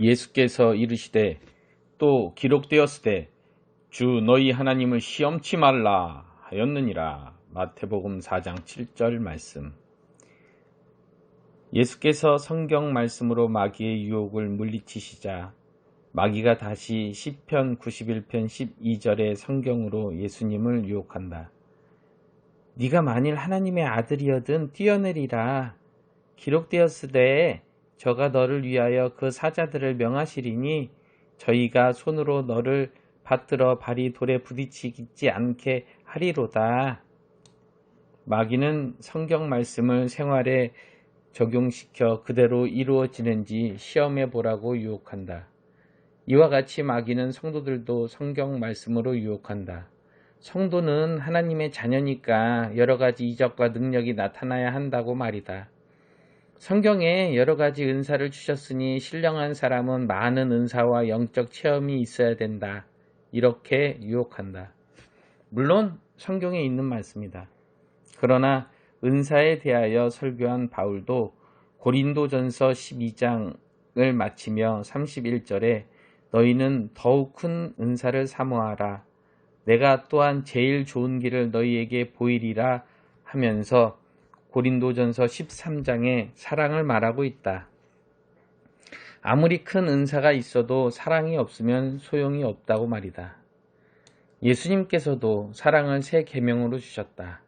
예수께서 이르시되 또 기록되었으되 주 너희 하나님을 시험치 말라 하였느니라. 마태복음 4장 7절 말씀. 예수께서 성경 말씀으로 마귀의 유혹을 물리치시자 마귀가 다시 시편 91편 12절의 성경으로 예수님을 유혹한다. 네가 만일 하나님의 아들이여든 뛰어내리라. 기록되었으되 저가 너를 위하여 그 사자들을 명하시리니 저희가 손으로 너를 받들어 발이 돌에 부딪히지 않게 하리로다. 마귀는 성경 말씀을 생활에 적용시켜 그대로 이루어지는지 시험해 보라고 유혹한다. 이와 같이 마귀는 성도들도 성경 말씀으로 유혹한다. 성도는 하나님의 자녀니까 여러 가지 이적과 능력이 나타나야 한다고 말이다. 성경에 여러 가지 은사를 주셨으니 신령한 사람은 많은 은사와 영적 체험이 있어야 된다. 이렇게 유혹한다. 물론 성경에 있는 말씀이다. 그러나 은사에 대하여 설교한 바울도 고린도전서 12장을 마치며 31절에 너희는 더욱 큰 은사를 사모하라. 내가 또한 제일 좋은 길을 너희에게 보이리라 하면서 고린도전서 13장에 사랑을 말하고 있다. 아무리 큰 은사가 있어도 사랑이 없으면 소용이 없다고 말이다. 예수님께서도 사랑을 새 계명으로 주셨다.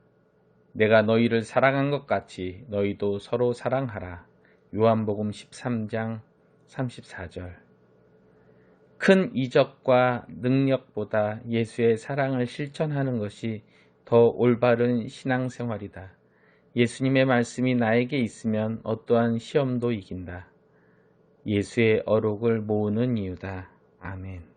내가 너희를 사랑한 것 같이 너희도 서로 사랑하라. 요한복음 13장 34절. 큰 이적과 능력보다 예수의 사랑을 실천하는 것이 더 올바른 신앙생활이다. 예수님의 말씀이 나에게 있으면 어떠한 시험도 이긴다. 예수의 어록을 모으는 이유다. 아멘.